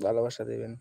ভালোবাসা দেবেন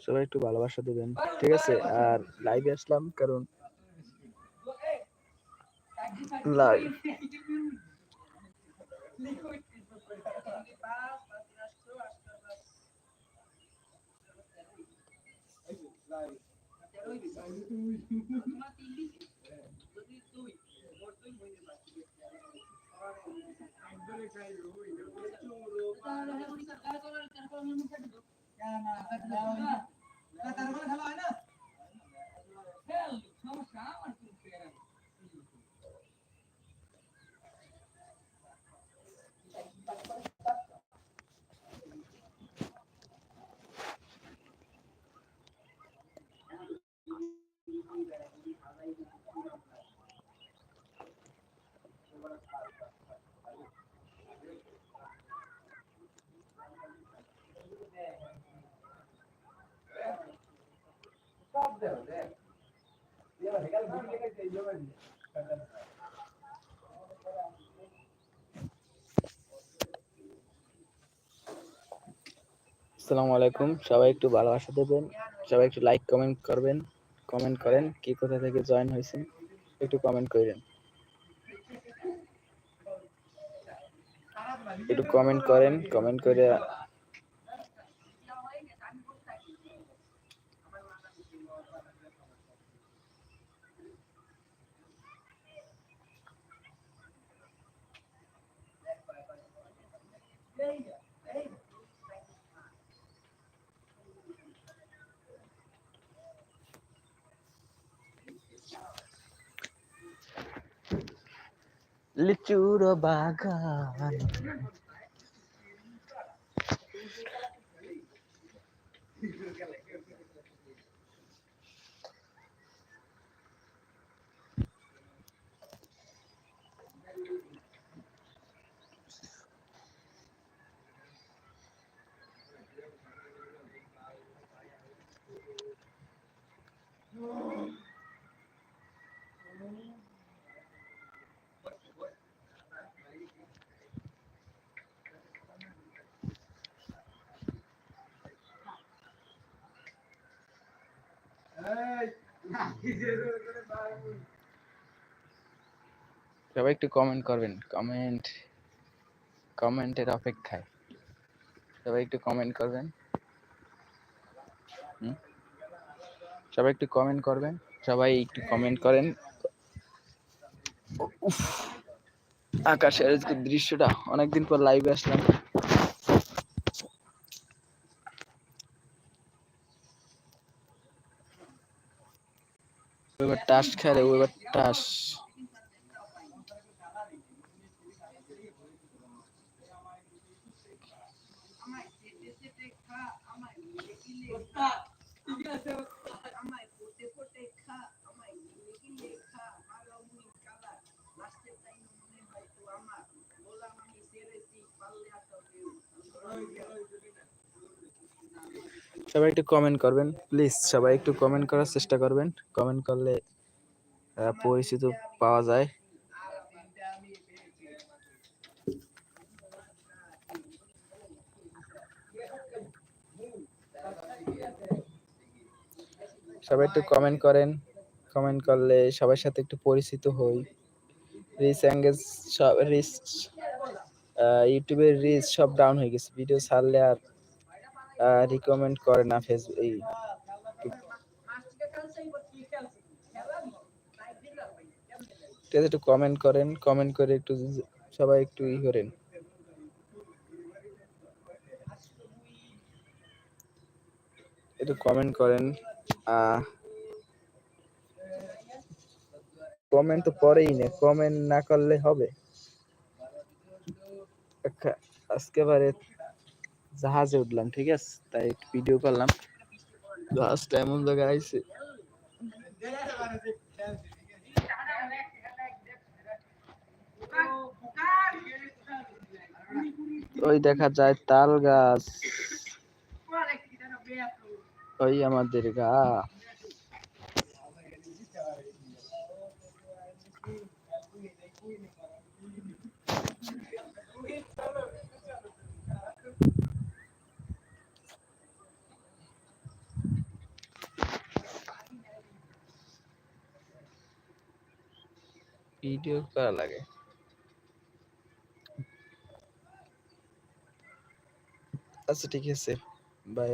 সবাই একটু ভালোবাসা দেবেন ঠিক আছে আর লাইভে আসলাম কারণ live Ya, nah, kalau anak. আসসালামু আলাইকুম। সবাই একটু ভালোবাসা দেবেন। সবাই একটু লাইক কমেন্ট করবেন। কমেন্ট করেন কি কোথা থেকে জয়েন হয়েছেন। একটু কমেন্ট করেন। একটু কমেন্ট করেন। কমেন্ট করে লিচুর বাগান সবাই একটু কমেন্ট করবেন। কমেন্ট কমেন্টের অপেক্ষায়। সবাই একটু কমেন্ট করবেন। সবাই একটু কমেন্ট করবেন। সবাই একটু কমেন্ট করেন। আকাশের দৃশ্যটা, অনেকদিন পর লাইভে আসলাম। এবার টাস খেলে এবার টাস। সবাই একটু কমেন্ট করবেন। প্লিজ সবাই একটু কমেন্ট করার চেষ্টা করবেন। কমেন্ট করলে পরিচিত পাওয়া যায়। সবাই একটু কমেন্ট করেন। কমেন্ট করলে সবার সাথে একটু পরিচিত হই। রিচ এঙ্গেজ সব রিচ ইউটিউবের রিচ সব ডাউন হয়ে গেছে। ভিডিও ছাড়লে আর রিকমেন্ড করে না ফেসবুক একটু কমেন্ট করেন কমেন্ট করে একটু সবাই একটু ই করেন। একটু কমেন্ট করেন কমেন্ট তো পরেই না কমেন্ট না করলে হবে। একা- আজকে বারে জাহাজে উঠলাম, ঠিক আছে? তাই ভিডিও করলাম। জাহাজটা এমন জায়গায় আইছে। ওই দেখা যায় তাল গাছ। ওই আমাদের গা। ভিডিও করা লাগে। আচ্ছা ঠিক আছে। বাই